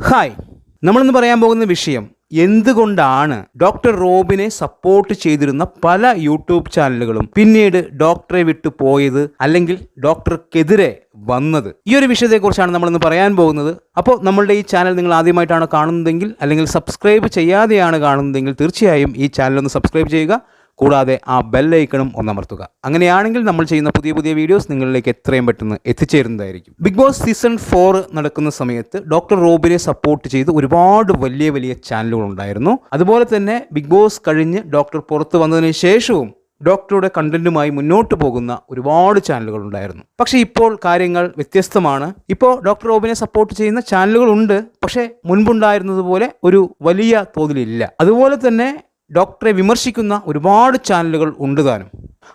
Hi നമ്മളിന്ന് പറയാൻ പോകുന്ന വിഷയം എന്തുകൊണ്ടാണ് ഡോക്ടർ റോബിനെ സപ്പോർട്ട് ചെയ്തിരുന്ന പല യൂട്യൂബ് ചാനലുകളും പിന്നീട് ഡോക്ടറെ വിട്ടു പോയത് അല്ലെങ്കിൽ ഡോക്ടർക്കെതിരെ വന്നത്? ഈ ഒരു വിഷയത്തെക്കുറിച്ചാണ് നമ്മളിന്ന് പറയാൻ പോകുന്നത്. അപ്പോൾ നമ്മളുടെ ഈ ചാനൽ നിങ്ങൾ ആദ്യമായിട്ടാണ് കാണുന്നതെങ്കിൽ അല്ലെങ്കിൽ സബ്സ്ക്രൈബ് ചെയ്യാതെയാണ് കാണുന്നതെങ്കിൽ തീർച്ചയായും ഈ ചാനൽ ഒന്ന് സബ്സ്ക്രൈബ് ചെയ്യുക. കൂടാതെ ആ ബെല്ലൈക്കണും ഒന്നമർത്തുക. അങ്ങനെയാണെങ്കിൽ നമ്മൾ ചെയ്യുന്ന പുതിയ പുതിയ വീഡിയോസ് നിങ്ങളിലേക്ക് എത്രയും പെട്ടെന്ന് എത്തിച്ചേരുന്നതായിരിക്കും. ബിഗ് ബോസ് സീസൺ ഫോർ നടക്കുന്ന സമയത്ത് ഡോക്ടർ റോബിനെ സപ്പോർട്ട് ചെയ്ത് ഒരുപാട് വലിയ വലിയ ചാനലുകൾ ഉണ്ടായിരുന്നു. അതുപോലെ തന്നെ ബിഗ് ബോസ് കഴിഞ്ഞ് ഡോക്ടർ പുറത്ത് വന്നതിന് ശേഷവും ഡോക്ടറുടെ കണ്ടന്റുമായി മുന്നോട്ട് പോകുന്ന ഒരുപാട് ചാനലുകൾ ഉണ്ടായിരുന്നു പക്ഷെ ഇപ്പോൾ കാര്യങ്ങൾ വ്യത്യസ്തമാണ്. ഇപ്പോൾ ഡോക്ടർ റോബിനെ സപ്പോർട്ട് ചെയ്യുന്ന ചാനലുകളുണ്ട് പക്ഷേ മുൻപുണ്ടായിരുന്നതുപോലെ ഒരു വലിയ തോതിലില്ല. അതുപോലെ തന്നെ ഡോക്ടറെ വിമർശിക്കുന്ന ഒരുപാട് ചാനലുകൾ ഉണ്ട് താനും.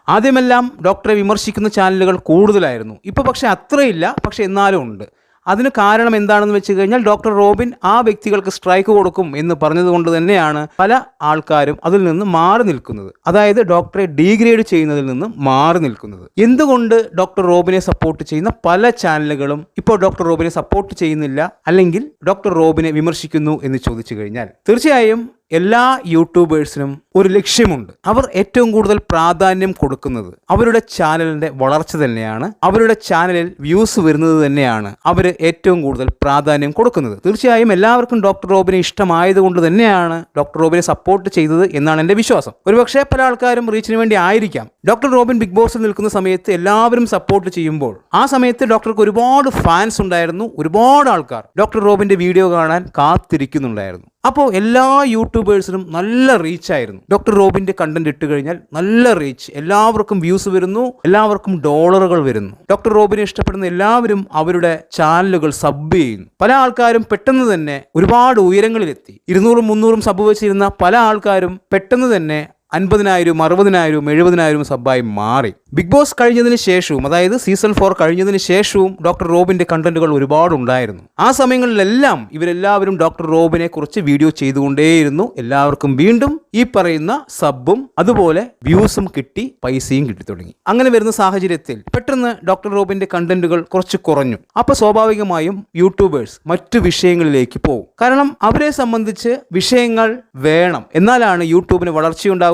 ആദ്യമെല്ലാം ഡോക്ടറെ വിമർശിക്കുന്ന ചാനലുകൾ കൂടുതലായിരുന്നു. ഇപ്പോൾ പക്ഷേ അത്രയില്ല പക്ഷേ എന്നാലും ഉണ്ട്. അതിന് കാരണം എന്താണെന്ന് വെച്ച് കഴിഞ്ഞാൽ ഡോക്ടർ റോബിൻ ആ വ്യക്തികൾക്ക് സ്ട്രൈക്ക് കൊടുക്കും എന്ന് പറഞ്ഞതുകൊണ്ട് തന്നെയാണ് പല ആൾക്കാരും അതിൽ നിന്ന് മാറി നിൽക്കുന്നത്. അതായത് ഡോക്ടറെ ഡീഗ്രേഡ് ചെയ്യുന്നതിൽ നിന്ന് മാറി നിൽക്കുന്നത്. എന്തുകൊണ്ട് ഡോക്ടർ റോബിനെ സപ്പോർട്ട് ചെയ്യുന്ന പല ചാനലുകളും ഇപ്പോൾ ഡോക്ടർ റോബിനെ സപ്പോർട്ട് ചെയ്യുന്നില്ല? അല്ലെങ്കിൽ ഡോക്ടർ റോബിനെ വിമർശിക്കുന്നു എന്ന് ചോദിച്ചു കഴിഞ്ഞാൽ? തീർച്ചയായും എല്ലാ യൂട്യൂബേഴ്സിനും ഒരു ലക്ഷ്യമുണ്ട്. അവർ ഏറ്റവും കൂടുതൽ പ്രാധാന്യം കൊടുക്കുന്നത് അവരുടെ ചാനലിന്റെ വളർച്ച തന്നെയാണ്. അവരുടെ ചാനലിൽ വ്യൂസ് വരുന്നത് തന്നെയാണ് അവർ ഏറ്റവും കൂടുതൽ പ്രാധാന്യം കൊടുക്കുന്നത്. തീർച്ചയായും എല്ലാവർക്കും ഡോക്ടർ റോബിനെ ഇഷ്ടമായതുകൊണ്ട് തന്നെയാണ് ഡോക്ടർ റോബിനെ സപ്പോർട്ട് ചെയ്തത് എന്നാണ് എന്റെ വിശ്വാസം. ഒരുപക്ഷെ പല ആൾക്കാരും റീച്ചിന് വേണ്ടി ആയിരിക്കാം. ഡോക്ടർ റോബിൻ ബിഗ് ബോസിൽ നിൽക്കുന്ന സമയത്ത് എല്ലാവരും സപ്പോർട്ട് ചെയ്യുമ്പോൾ ആ സമയത്ത് ഡോക്ടർക്ക് ഒരുപാട് ഫാൻസ് ഉണ്ടായിരുന്നു. ഒരുപാട് ആൾക്കാർ ഡോക്ടർ റോബിന്റെ വീഡിയോ കാണാൻ കാത്തിരിക്കുന്നുണ്ടായിരുന്നു. അപ്പോൾ എല്ലാ യൂട്യൂബേഴ്സിനും നല്ല റീച്ച് ആയിരുന്നു. ഡോക്ടർ റോബിന്റെ കണ്ടന്റ് ഇട്ട് കഴിഞ്ഞാൽ നല്ല റീച്ച് എല്ലാവർക്കും വ്യൂസ് വരുന്നു എല്ലാവർക്കും ഡോളറുകൾ വരുന്നു. ഡോക്ടർ റോബിനെ ഇഷ്ടപ്പെടുന്ന എല്ലാവരും അവരുടെ ചാനലുകൾ സബ് ചെയ്യുന്നു. പല ആൾക്കാരും പെട്ടെന്ന് തന്നെ ഒരുപാട് ഉയരങ്ങളിലെത്തി. ഇരുന്നൂറും മുന്നൂറും സബ് വെച്ചിരുന്ന പല ആൾക്കാരും പെട്ടെന്ന് തന്നെ അൻപതിനായിരവും അറുപതിനായിരവും എഴുപതിനായിരവും സബ്ബായി മാറി. ബിഗ് ബോസ് കഴിഞ്ഞതിന് ശേഷവും അതായത് സീസൺ ഫോർ കഴിഞ്ഞതിന് ശേഷവും ഡോക്ടർ റോബിന്റെ കണ്ടന്റുകൾ ഒരുപാട് ഉണ്ടായിരുന്നു. ആ സമയങ്ങളിലെല്ലാം ഇവരെല്ലാവരും ഡോക്ടർ റോബിനെ കുറിച്ച് വീഡിയോ ചെയ്തുകൊണ്ടേയിരുന്നു. എല്ലാവർക്കും വീണ്ടും ഈ പറയുന്ന സബ്ബും അതുപോലെ വ്യൂസും കിട്ടി പൈസയും കിട്ടി തുടങ്ങി. അങ്ങനെ വരുന്ന സാഹചര്യത്തിൽ പെട്ടെന്ന് ഡോക്ടർ റോബിന്റെ കണ്ടന്റുകൾ കുറച്ച് കുറഞ്ഞു. അപ്പൊ സ്വാഭാവികമായും യൂട്യൂബേഴ്സ് മറ്റു വിഷയങ്ങളിലേക്ക് പോകും. കാരണം അവരെ സംബന്ധിച്ച് വിഷയങ്ങൾ വേണം. എന്നാലാണ് യൂട്യൂബിന്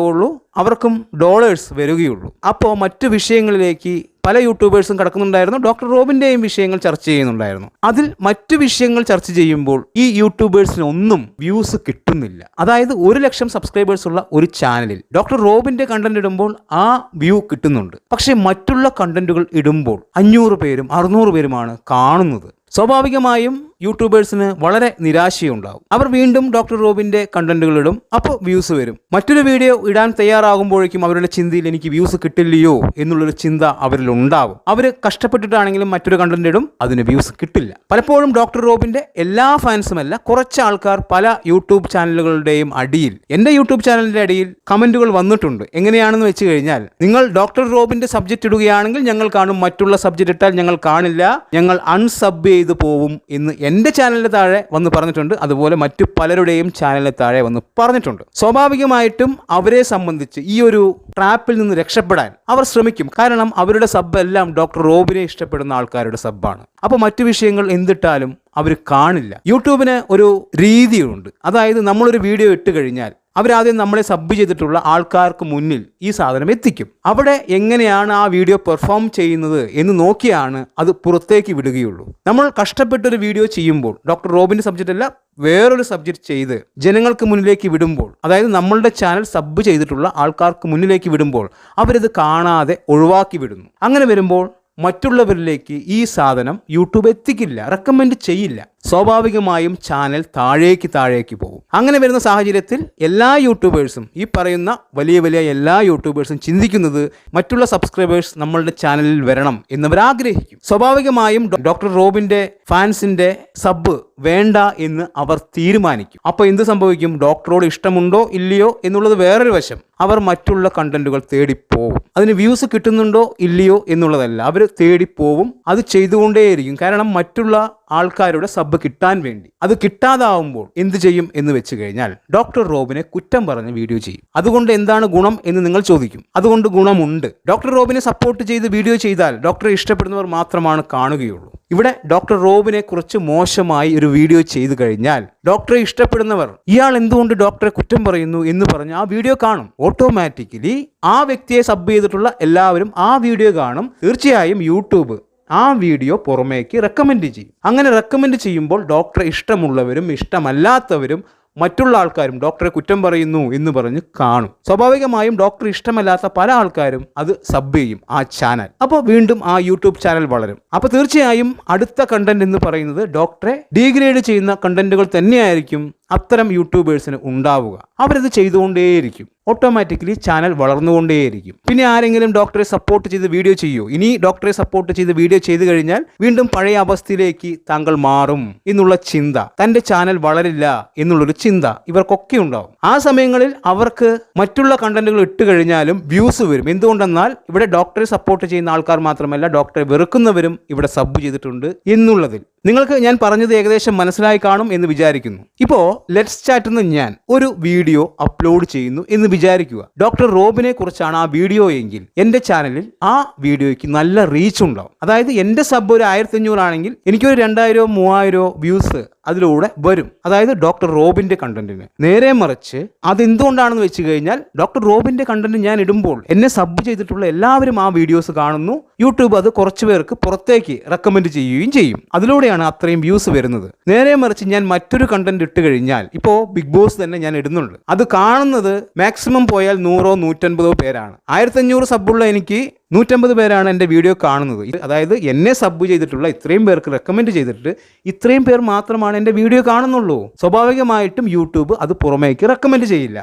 വളർച്ചയുണ്ടാവുകയുള്ളൂ അവർക്കും ഡോളേഴ്സ് വരികയുള്ളൂ. അപ്പോൾ മറ്റു വിഷയങ്ങളിലേക്ക് പല യൂട്യൂബേഴ്സും കിടക്കുന്നുണ്ടായിരുന്നു. ഡോക്ടർ റോബിന്റെയും വിഷയങ്ങൾ ചർച്ച ചെയ്യുന്നുണ്ടായിരുന്നു. അതിൽ മറ്റു വിഷയങ്ങൾ ചർച്ച ചെയ്യുമ്പോൾ ഈ യൂട്യൂബേഴ്സിന് ഒന്നും വ്യൂസ് കിട്ടുന്നില്ല. അതായത് ഒരു ലക്ഷം സബ്സ്ക്രൈബേഴ്സ് ഉള്ള ഒരു ചാനലിൽ ഡോക്ടർ റോബിന്റെ കണ്ടന്റ് ഇടുമ്പോൾ ആ വ്യൂ കിട്ടുന്നുണ്ട്. പക്ഷേ മറ്റുള്ള കണ്ടന്റുകൾ ഇടുമ്പോൾ അഞ്ഞൂറ് പേരും അറുന്നൂറ് പേരുമാണ് കാണുന്നത്. സ്വാഭാവികമായും യൂട്യൂബേഴ്സിന് വളരെ നിരാശയുണ്ടാവും അവർ വീണ്ടും ഡോക്ടർ റോബിന്റെ കണ്ടന്റുകൾ ഇടും അപ്പോൾ വ്യൂസ് വരും. മറ്റൊരു വീഡിയോ ഇടാൻ തയ്യാറാകുമ്പോഴേക്കും അവരുടെ ചിന്തയിൽ എനിക്ക് വ്യൂസ് കിട്ടില്ലയോ എന്നുള്ളൊരു ചിന്ത അവരിൽ ഉണ്ടാവും. അവർ കഷ്ടപ്പെട്ടിട്ടാണെങ്കിലും മറ്റൊരു കണ്ടന്റ് ഇടും അതിന് വ്യൂസ് കിട്ടില്ല. പലപ്പോഴും ഡോക്ടർ റോബിന്റെ എല്ലാ ഫാൻസുമല്ല കുറച്ച് ആൾക്കാർ പല യൂട്യൂബ് ചാനലുകളുടെയും അടിയിൽ എന്റെ യൂട്യൂബ് ചാനലിന്റെ അടിയിൽ കമന്റുകൾ വന്നിട്ടുണ്ട്. എങ്ങനെയാണെന്ന് വെച്ച് കഴിഞ്ഞാൽ നിങ്ങൾ ഡോക്ടർ റോബിന്റെ സബ്ജക്റ്റ് ഇടുകയാണെങ്കിൽ ഞങ്ങൾ കാണും മറ്റുള്ള സബ്ജക്റ്റ് ഇട്ടാൽ ഞങ്ങൾ കാണില്ല ഞങ്ങൾ അൺസബ് ചെയ്ത് പോവും എന്ന് എന്റെ ചാനലിന് താഴെ വന്ന് പറഞ്ഞിട്ടുണ്ട്. അതുപോലെ മറ്റു പലരുടെയും ചാനലിന് താഴെ വന്ന് പറഞ്ഞിട്ടുണ്ട്. സ്വാഭാവികമായിട്ടും അവരെ സംബന്ധിച്ച് ഈ ഒരു ട്രാപ്പിൽ നിന്ന് രക്ഷപ്പെടാൻ അവർ ശ്രമിക്കും. കാരണം അവരുടെ സബ് എല്ലാം ഡോക്ടർ റോബിനെ ഇഷ്ടപ്പെടുന്ന ആൾക്കാരുടെ സബ്ബാണ് അപ്പോൾ മറ്റു വിഷയങ്ങൾ എന്തിട്ടാലും അവർ കാണില്ല. യൂട്യൂബിന് ഒരു രീതിയുണ്ട്. അതായത് നമ്മളൊരു വീഡിയോ ഇട്ട് കഴിഞ്ഞാൽ അവരാദ്യം നമ്മളെ സബ് ചെയ്തിട്ടുള്ള ആൾക്കാർക്ക് മുന്നിൽ ഈ സാധനം എത്തിക്കും. അവിടെ എങ്ങനെയാണ് ആ വീഡിയോ പെർഫോം ചെയ്യുന്നത് എന്ന് നോക്കിയാണ് അത് പുറത്തേക്ക് വിടുകയുള്ളൂ. നമ്മൾ കഷ്ടപ്പെട്ടൊരു വീഡിയോ ചെയ്യുമ്പോൾ ഡോക്ടർ റോബിന്റെ സബ്ജക്റ്റ് അല്ല വേറൊരു സബ്ജക്റ്റ് ചെയ്ത് ജനങ്ങൾക്ക് മുന്നിലേക്ക് വിടുമ്പോൾ അതായത് നമ്മളുടെ ചാനൽ സബ് ചെയ്തിട്ടുള്ള ആൾക്കാർക്ക് മുന്നിലേക്ക് വിടുമ്പോൾ അവരത് കാണാതെ ഒഴിവാക്കി വിടുന്നു. അങ്ങനെ വരുമ്പോൾ മറ്റുള്ളവരിലേക്ക് ഈ സാധനം യൂട്യൂബ് എത്തിക്കില്ല റെക്കമെൻഡ് ചെയ്യില്ല. സ്വാഭാവികമായും ചാനൽ താഴേക്ക് താഴേക്ക് പോകും. അങ്ങനെ വരുന്ന സാഹചര്യത്തിൽ എല്ലാ യൂട്യൂബേഴ്സും ഈ പറയുന്ന വലിയ വലിയ എല്ലാ യൂട്യൂബേഴ്സും ചിന്തിക്കുന്നത് മറ്റുള്ള സബ്സ്ക്രൈബേഴ്സ് നമ്മളുടെ ചാനലിൽ വരണം എന്നവർ ആഗ്രഹിക്കും സ്വാഭാവികമായും ഡോക്ടർ റോബിന്റെ ഫാൻസിന്റെ സബ് വേണ്ട എന്ന് അവർ തീരുമാനിക്കും. അപ്പോൾ എന്ത് സംഭവിക്കും? ഡോക്ടറോട് ഇഷ്ടമുണ്ടോ? ഇല്ലയോ? എന്നുള്ളത് വേറൊരു വശം. അവർ മറ്റുള്ള കണ്ടന്റുകൾ തേടിപ്പോവും. അതിന് വ്യൂസ് കിട്ടുന്നുണ്ടോ? ഇല്ലയോ? എന്നുള്ളതല്ല. അവർ തേടിപ്പോവും. അത് ചെയ്തുകൊണ്ടേയിരിക്കും. കാരണം മറ്റുള്ള ആൾക്കാരുടെ സബ് കിട്ടാൻ വേണ്ടി. അത് കിട്ടാതാവുമ്പോൾ എന്ത് ചെയ്യും എന്ന് വെച്ച് കഴിഞ്ഞാൽ ഡോക്ടർ റോബിനെ കുറ്റം പറഞ്ഞ് വീഡിയോ ചെയ്യും. അതുകൊണ്ട് എന്താണ് ഗുണം എന്ന് നിങ്ങൾ ചോദിക്കും. അതുകൊണ്ട് ഗുണമുണ്ട്. ഡോക്ടർ റോബിനെ സപ്പോർട്ട് ചെയ്ത് വീഡിയോ ചെയ്താൽ ഡോക്ടറെ ഇഷ്ടപ്പെടുന്നവർ മാത്രമാണ് കാണുകയുള്ളൂ. ഇവിടെ ഡോക്ടർ റോബിനെ കുറിച്ച് മോശമായി ഒരു വീഡിയോ ചെയ്തു കഴിഞ്ഞാൽ ഡോക്ടറെ ഇഷ്ടപ്പെടുന്നവർ ഇയാൾ എന്തുകൊണ്ട് ഡോക്ടറെ കുറ്റം പറയുന്നു എന്ന് പറഞ്ഞ് ആ വീഡിയോ കാണും. ഓട്ടോമാറ്റിക്കലി ആ വ്യക്തിയെ സബ് ചെയ്തിട്ടുള്ള എല്ലാവരും ആ വീഡിയോ കാണും. തീർച്ചയായും യൂട്യൂബ് ആ വീഡിയോ പുറമേക്ക് റെക്കമെൻഡ് ചെയ്യും. അങ്ങനെ റെക്കമെൻഡ് ചെയ്യുമ്പോൾ ഡോക്ടറെ ഇഷ്ടമുള്ളവരും ഇഷ്ടമല്ലാത്തവരും മറ്റുള്ള ആൾക്കാരും ഡോക്ടറെ കുറ്റം പറയുന്നു എന്ന് പറഞ്ഞ് കാണും. സ്വാഭാവികമായും ഡോക്ടർ ഇഷ്ടമല്ലാത്ത പല ആൾക്കാരും അത് സബ് ചെയ്യും ആ ചാനൽ അപ്പോൾ വീണ്ടും ആ യൂട്യൂബ് ചാനൽ വളരും. അപ്പോൾ തീർച്ചയായും അടുത്ത കണ്ടന്റ് എന്ന് പറയുന്നത് ഡോക്ടറെ ഡീഗ്രേഡ് ചെയ്യുന്ന കണ്ടന്റുകൾ തന്നെയായിരിക്കും അത്തരം യൂട്യൂബേഴ്സിന് ഉണ്ടാവുക. അവരത് ചെയ്തുകൊണ്ടേയിരിക്കും. ഓട്ടോമാറ്റിക്കലി ചാനൽ വളർന്നുകൊണ്ടേയിരിക്കും. പിന്നെ ആരെങ്കിലും ഡോക്ടറെ സപ്പോർട്ട് ചെയ്ത് വീഡിയോ ചെയ്യൂ ഇനി ഡോക്ടറെ സപ്പോർട്ട് ചെയ്ത് വീഡിയോ ചെയ്തു കഴിഞ്ഞാൽ വീണ്ടും പഴയ അവസ്ഥയിലേക്ക് താങ്കൾ മാറും എന്നുള്ള ചിന്ത. തന്റെ ചാനൽ വളരില്ല എന്നുള്ളൊരു ചിന്ത ഇവർക്കൊക്കെ ഉണ്ടാവും. ആ സമയങ്ങളിൽ അവർക്ക് മറ്റുള്ള കണ്ടന്റുകൾ ഇട്ട് കഴിഞ്ഞാലും വ്യൂസ് വരും. എന്തുകൊണ്ടെന്നാൽ ഇവിടെ ഡോക്ടറെ സപ്പോർട്ട് ചെയ്യുന്ന ആൾക്കാർ മാത്രമല്ല ഡോക്ടറെ വെറുക്കുന്നവരും ഇവിടെ സബ് ചെയ്തിട്ടുണ്ട് എന്നുള്ളതിൽ. നിങ്ങൾക്ക് ഞാൻ പറഞ്ഞത് ഏകദേശം മനസ്സിലായി കാണും എന്ന് വിചാരിക്കുന്നു. ഇപ്പോ ലെറ്റ്സ് ചാറ്റ് എന്ന് ഞാൻ ഒരു വീഡിയോ അപ്ലോഡ് ചെയ്യുന്നു എന്ന് വിചാരിക്കുക. ഡോക്ടർ റോബിനെ കുറിച്ചാണ് ആ വീഡിയോ എങ്കിൽ എന്റെ ചാനലിൽ ആ വീഡിയോയ്ക്ക് നല്ല റീച്ച് ഉണ്ടാവും. അതായത് എന്റെ സബ് ഒരു ആയിരത്തി അഞ്ഞൂറാണെങ്കിൽ എനിക്കൊരു രണ്ടായിരോ മൂവായിരോ വ്യൂസ് അതിലൂടെ വരും. അതായത് ഡോക്ടർ റോബിന്റെ കണ്ടന്റിന്. നേരെ മറിച്ച് അതെന്തുകൊണ്ടാണെന്ന് വെച്ച് കഴിഞ്ഞാൽ ഡോക്ടർ റോബിന്റെ കണ്ടന്റ് ഞാൻ ഇടുമ്പോൾ എന്നെ സബ് ചെയ്തിട്ടുള്ള എല്ലാവരും ആ വീഡിയോസ് കാണുന്നു. യൂട്യൂബ് അത് കുറച്ച് പേർക്ക് പുറത്തേക്ക് റെക്കമെൻഡ് ചെയ്യുകയും ചെയ്യും. അതിലൂടെയാണ് അത്രയും വ്യൂസ് വരുന്നത്. നേരെ മറിച്ച് ഞാൻ മറ്റൊരു കണ്ടന്റ് ഇട്ട് കഴിഞ്ഞാൽ ഇപ്പോൾ ബിഗ് ബോസ് തന്നെ ഞാൻ ഇടുന്നുണ്ട്. അത് കാണുന്നത് മാക്സിമം പോയാൽ നൂറോ നൂറ്റൻപതോ പേരാണ്. ആയിരത്തഞ്ഞൂറ് സബുള്ള എനിക്ക് നൂറ്റമ്പത് പേരാണ് എന്റെ വീഡിയോ കാണുന്നത്. അതായത് എന്നെ സബ് ചെയ്തിട്ടുള്ള ഇത്രയും പേർക്ക് റെക്കമെൻഡ് ചെയ്തിട്ട് ഇത്രയും പേർ മാത്രമാണ് എന്റെ വീഡിയോ കാണുന്നുള്ളൂ. സ്വാഭാവികമായിട്ടും യൂട്യൂബ് അത് പുറമേക്ക് റെക്കമെൻഡ് ചെയ്യില്ല.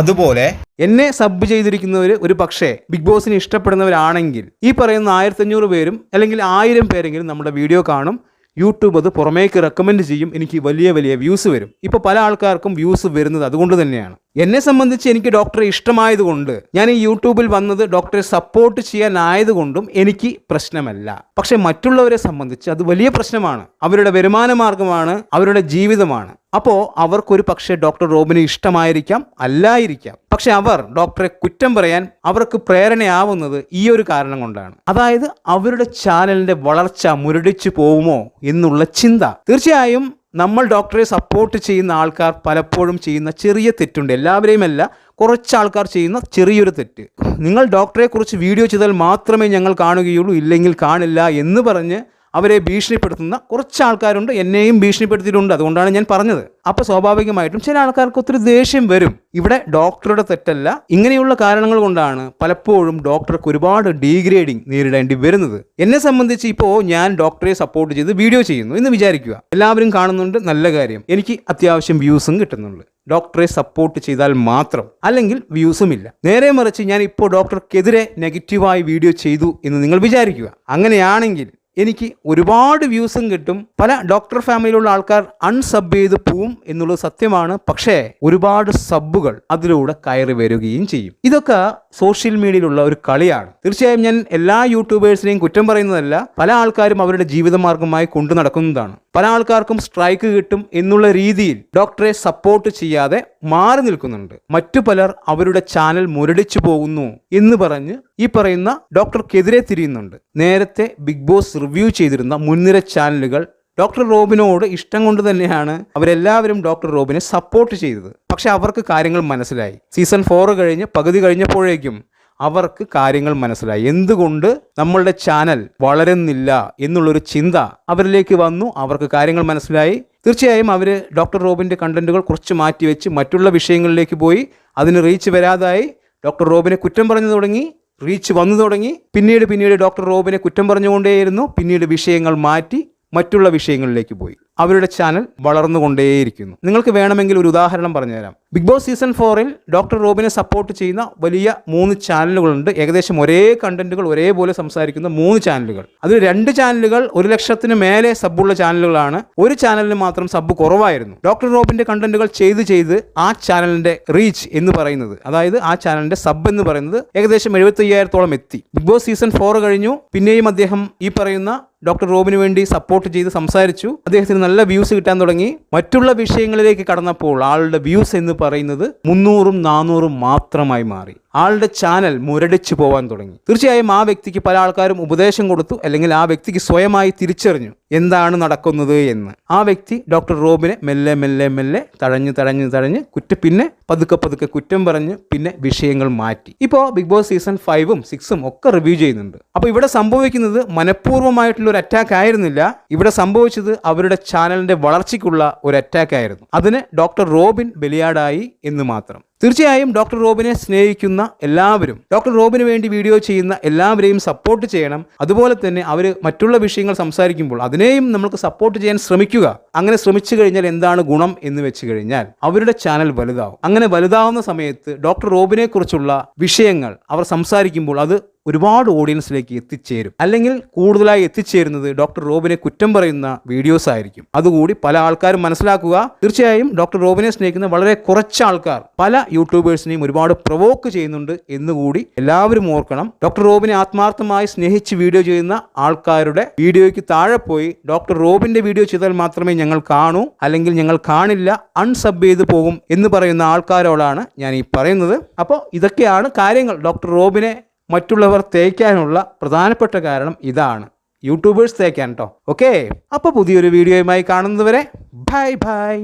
അതുപോലെ എന്നെ സബ് ചെയ്തിരിക്കുന്നവർ ഒരു പക്ഷേ ബിഗ് ബോസിനെ ഇഷ്ടപ്പെടുന്നവരാണെങ്കിൽ ഈ പറയുന്ന ആയിരത്തഞ്ഞൂറ് പേരും അല്ലെങ്കിൽ ആയിരം പേരെങ്കിലും നമ്മുടെ വീഡിയോ കാണും. യൂട്യൂബ് അത് പുറമേക്ക് റെക്കമെൻഡ് ചെയ്യും. എനിക്ക് വലിയ വലിയ വ്യൂസ് വരും. ഇപ്പോൾ പല ആൾക്കാർക്കും വ്യൂസ് വരുന്നത് അതുകൊണ്ട് തന്നെയാണ്. എന്നെ സംബന്ധിച്ച് എനിക്ക് ഡോക്ടറെ ഇഷ്ടമായതുകൊണ്ട് ഞാൻ ഈ യൂട്യൂബിൽ വന്നത് ഡോക്ടറെ സപ്പോർട്ട് ചെയ്യാനായതുകൊണ്ടും എനിക്ക് പ്രശ്നമല്ല. പക്ഷെ മറ്റുള്ളവരെ സംബന്ധിച്ച് അത് വലിയ പ്രശ്നമാണ്. അവരുടെ വരുമാന മാർഗമാണ് അവരുടെ ജീവിതമാണ്. അപ്പോൾ അവർക്കൊരു പക്ഷേ ഡോക്ടർ റോബിനെ ഇഷ്ടമായിരിക്കാം അല്ലായിരിക്കാം. പക്ഷെ അവർ ഡോക്ടറെ കുറ്റം പറയാൻ അവർക്ക് പ്രേരണയാവുന്നത് ഈ ഒരു കാരണം കൊണ്ടാണ്. അതായത് അവരുടെ ചാനലിന്റെ വളർച്ച മുരടിച്ചു പോകുമോ എന്നുള്ള ചിന്ത. തീർച്ചയായും നമ്മൾ ഡോക്ടറെ സപ്പോർട്ട് ചെയ്യുന്ന ആൾക്കാർ പലപ്പോഴും ചെയ്യുന്ന ചെറിയ തെറ്റുണ്ട്. എല്ലാവരെയുമല്ല കുറച്ച് ആൾക്കാർ ചെയ്യുന്ന ചെറിയൊരു തെറ്റ്. നിങ്ങൾ ഡോക്ടറെ കുറിച്ച് വീഡിയോ ചെയ്താൽ മാത്രമേ ഞങ്ങൾ കാണുകയുള്ളൂ ഇല്ലെങ്കിൽ കാണില്ല എന്ന് പറഞ്ഞ് അവരെ ഭീഷണിപ്പെടുത്തുന്ന കുറച്ച് ആൾക്കാരുണ്ട് എന്നെയും ഭീഷണിപ്പെടുത്തിയിട്ടുണ്ട്. അതുകൊണ്ടാണ് ഞാൻ പറഞ്ഞത്. അപ്പോൾ സ്വാഭാവികമായിട്ടും ചില ആൾക്കാർക്ക് ഒത്തിരി ദേഷ്യം വരും. ഇവിടെ ഡോക്ടറുടെ തെറ്റല്ല. ഇങ്ങനെയുള്ള കാരണങ്ങൾ കൊണ്ടാണ് പലപ്പോഴും ഡോക്ടർക്ക് ഒരുപാട് ഡീഗ്രേഡിംഗ് നേരിടേണ്ടി വരുന്നത്. എന്നെ സംബന്ധിച്ച് ഇപ്പോൾ ഞാൻ ഡോക്ടറെ സപ്പോർട്ട് ചെയ്ത് വീഡിയോ ചെയ്യുന്നു എന്ന് വിചാരിക്കുക. എല്ലാവരും കാണുന്നുണ്ട്. നല്ല കാര്യം. എനിക്ക് അത്യാവശ്യം വ്യൂസും കിട്ടുന്നുണ്ട്. ഡോക്ടറെ സപ്പോർട്ട് ചെയ്താൽ മാത്രം. അല്ലെങ്കിൽ വ്യൂസും ഇല്ല. നേരെ മറിച്ച് ഞാൻ ഇപ്പോൾ ഡോക്ടർക്കെതിരെ നെഗറ്റീവായി വീഡിയോ ചെയ്തു എന്ന് നിങ്ങൾ വിചാരിക്കുക. അങ്ങനെയാണെങ്കിൽ എനിക്ക് ഒരുപാട് വ്യൂസും കിട്ടും. പല ഡോക്ടർ ഫാമിലിയിലുള്ള ആൾക്കാർ അൺസബ് ചെയ്ത് പോവും എന്നുള്ളത് സത്യമാണ്. പക്ഷേ ഒരുപാട് സബ്ബുകൾ അതിലൂടെ കയറി വരികയും ചെയ്യും. ഇതൊക്കെ സോഷ്യൽ മീഡിയയിലുള്ള ഒരു കളിയാണ്. തീർച്ചയായും ഞാൻ എല്ലാ യൂട്യൂബേഴ്സിനെയും കുറ്റം പറയുന്നതല്ല. പല ആൾക്കാരും അവരുടെ ജീവിതമാർഗമായി കൊണ്ടു നടക്കുന്നതാണ്. പല ആൾക്കാർക്കും സ്ട്രൈക്ക് കിട്ടും എന്നുള്ള രീതിയിൽ ഡോക്ടറെ സപ്പോർട്ട് ചെയ്യാതെ മാറി നിൽക്കുന്നുണ്ട്. മറ്റു പലർ അവരുടെ ചാനൽ മുരടിച്ചു പോകുന്നു എന്ന് പറഞ്ഞ് ഈ പറയുന്ന ഡോക്ടർക്കെതിരെ തിരിയുന്നുണ്ട്. നേരത്തെ ബിഗ് ബോസ് റിവ്യൂ ചെയ്തിരുന്ന മുൻനിര ചാനലുകൾ ഡോക്ടർ റോബിനോട് ഇഷ്ടം കൊണ്ട് തന്നെയാണ് അവരെല്ലാവരും ഡോക്ടർ റോബിനെ സപ്പോർട്ട് ചെയ്തത്. പക്ഷെ അവർക്ക് കാര്യങ്ങൾ മനസ്സിലായി. സീസൺ ഫോർ കഴിഞ്ഞ് പകുതി കഴിഞ്ഞപ്പോഴേക്കും അവർക്ക് കാര്യങ്ങൾ മനസ്സിലായി. എന്തുകൊണ്ട് നമ്മളുടെ ചാനൽ വളരുന്നില്ല എന്നുള്ളൊരു ചിന്ത അവരിലേക്ക് വന്നു. അവർക്ക് കാര്യങ്ങൾ മനസ്സിലായി. തീർച്ചയായും അവർ ഡോക്ടർ റോബിന്റെ കണ്ടന്റുകൾ കുറച്ച് മാറ്റിവെച്ച് മറ്റുള്ള വിഷയങ്ങളിലേക്ക് പോയി. അതിന് റീച്ച് വരാതായി. ഡോക്ടർ റോബിനെ കുറ്റം പറഞ്ഞു തുടങ്ങി. റീച്ച് വന്നു തുടങ്ങി. പിന്നീട് പിന്നീട് ഡോക്ടർ റോബിനെ കുറ്റം പറഞ്ഞുകൊണ്ടേയിരുന്നു. പിന്നീട് വിഷയങ്ങൾ മാറ്റി. മറ്റുള്ള വിഷയങ്ങളിലേക്ക് പോയി. അവരുടെ ചാനൽ വളർന്നുകൊണ്ടേയിരിക്കുന്നു. നിങ്ങൾക്ക് വേണമെങ്കിൽ ഒരു ഉദാഹരണം പറഞ്ഞുതരാം. ബിഗ് ബോസ് സീസൺ ഫോറിൽ ഡോക്ടർ റോബിനെ സപ്പോർട്ട് ചെയ്യുന്ന വലിയ മൂന്ന് ചാനലുകളുണ്ട്. ഏകദേശം ഒരേ കണ്ടന്റുകൾ ഒരേപോലെ സംസാരിക്കുന്ന മൂന്ന് ചാനലുകൾ. അതിൽ രണ്ട് ചാനലുകൾ ഒരു ലക്ഷത്തിന് മേലെ സബ്ബുള്ള ചാനലുകളാണ്. ഒരു ചാനലിന് മാത്രം സബ്ബ് കുറവായിരുന്നു. ഡോക്ടർ റോബിന്റെ കണ്ടന്റുകൾ ചെയ്ത് ചെയ്ത് ആ ചാനലിന്റെ റീച്ച് എന്ന് പറയുന്നത് അതായത് ആ ചാനലിന്റെ സബ് എന്ന് പറയുന്നത് ഏകദേശം എഴുപത്തി എത്തി. ബിഗ് ബോസ് സീസൺ ഫോർ കഴിഞ്ഞു. പിന്നെയും അദ്ദേഹം ഈ പറയുന്ന ഡോക്ടർ റോബിന് വേണ്ടി സപ്പോർട്ട് ചെയ്ത് സംസാരിച്ചു. അദ്ദേഹത്തിന് നല്ല വ്യൂസ് കിട്ടാൻ തുടങ്ങി. മറ്റുള്ള വിഷയങ്ങളിലേക്ക് കടന്നപ്പോൾ ആളുടെ വ്യൂസ് എന്ന് പറയുന്നത് മുന്നൂറും നാനൂറും മാത്രമായി മാറി. ആളുടെ ചാനൽ മുരടിച്ചു പോവാൻ തുടങ്ങി. തീർച്ചയായും ആ വ്യക്തിക്ക് പല ആൾക്കാരും ഉപദേശം കൊടുത്തു അല്ലെങ്കിൽ ആ വ്യക്തിക്ക് സ്വയമായി തിരിച്ചറിഞ്ഞു എന്താണ് നടക്കുന്നത് എന്ന്. ആ വ്യക്തി ഡോക്ടർ റോബിനെ മെല്ലെ മെല്ലെ മെല്ലെ തഴഞ്ഞു തഴഞ്ഞു തഴഞ്ഞ് കുറ്റ പിന്നെ പതുക്കെ പതുക്കെ കുറ്റം പറഞ്ഞ് പിന്നെ വിഷയങ്ങൾ മാറ്റി. ഇപ്പോൾ ബിഗ് ബോസ് സീസൺ ഫൈവും സിക്സും ഒക്കെ റിവ്യൂ ചെയ്യുന്നുണ്ട്. അപ്പോൾ ഇവിടെ സംഭവിക്കുന്നത് മനഃപൂർവമായിട്ടുള്ള ഒരു അറ്റാക്ക് ആയിരുന്നില്ല. ഇവിടെ സംഭവിച്ചത് അവരുടെ ചാനലിന്റെ വളർച്ചയ്ക്കുള്ള ഒരു അറ്റാക്ക് ആയിരുന്നു. അതിന് ഡോക്ടർ റോബിൻ ബലിയാടായി എന്ന് മാത്രം. തീർച്ചയായും ഡോക്ടർ റോബിനെ സ്നേഹിക്കുന്ന എല്ലാവരും ഡോക്ടർ റോബിന് വേണ്ടി വീഡിയോ ചെയ്യുന്ന എല്ലാവരെയും സപ്പോർട്ട് ചെയ്യണം. അതുപോലെ തന്നെ അവർ മറ്റുള്ള വിഷയങ്ങൾ സംസാരിക്കുമ്പോൾ അതിനെയും നമുക്ക് സപ്പോർട്ട് ചെയ്യാൻ ശ്രമിക്കുക. അങ്ങനെ ശ്രമിച്ചു കഴിഞ്ഞാൽ എന്താണ് ഗുണം എന്ന് വെച്ച് കഴിഞ്ഞാൽ അവരുടെ ചാനൽ വലുതാവും. അങ്ങനെ വലുതാവുന്ന സമയത്ത് ഡോക്ടർ റോബിനെ കുറിച്ചുള്ള വിഷയങ്ങൾ അവർ സംസാരിക്കുമ്പോൾ അത് ഒരുപാട് ഓഡിയൻസിലേക്ക് എത്തിച്ചേരും. അല്ലെങ്കിൽ കൂടുതലായി എത്തിച്ചേരുന്നത് ഡോക്ടർ റോബിനെ കുറ്റം പറയുന്ന വീഡിയോസ് ആയിരിക്കും. അതുകൂടി പല ആൾക്കാരും മനസ്സിലാക്കുക. തീർച്ചയായും ഡോക്ടർ റോബിനെ സ്നേഹിക്കുന്ന വളരെ കുറച്ച് ആൾക്കാർ പല യൂട്യൂബേഴ്സിനെയും ഒരുപാട് പ്രൊവോക്ക് ചെയ്യുന്നുണ്ട് എന്നുകൂടി എല്ലാവരും ഓർക്കണം. ഡോക്ടർ റോബിനെ ആത്മാർത്ഥമായി സ്നേഹിച്ച് വീഡിയോ ചെയ്യുന്ന ആൾക്കാരുടെ വീഡിയോയ്ക്ക് താഴെ പോയി ഡോക്ടർ റോബിന്റെ വീഡിയോ ചെയ്താൽ മാത്രമേ ഞങ്ങൾ കാണൂ. അല്ലെങ്കിൽ ഞങ്ങൾ കാണില്ല അൺസബ് ചെയ്ത് പോകും എന്ന് പറയുന്ന ആൾക്കാരോടാണ് ഞാൻ ഈ പറയുന്നത്. അപ്പോൾ ഇതൊക്കെയാണ് കാര്യങ്ങൾ. ഡോക്ടർ റോബിനെ മറ്റുള്ളവർ തേക്കാനുള്ള പ്രധാനപ്പെട്ട കാരണം ഇതാണ്. യൂട്യൂബേഴ്സ് തേക്കാൻ കേട്ടോ ഓക്കെ അപ്പോൾ പുതിയൊരു വീഡിയോയുമായി കാണുന്നതുവരെ ബൈ ബൈ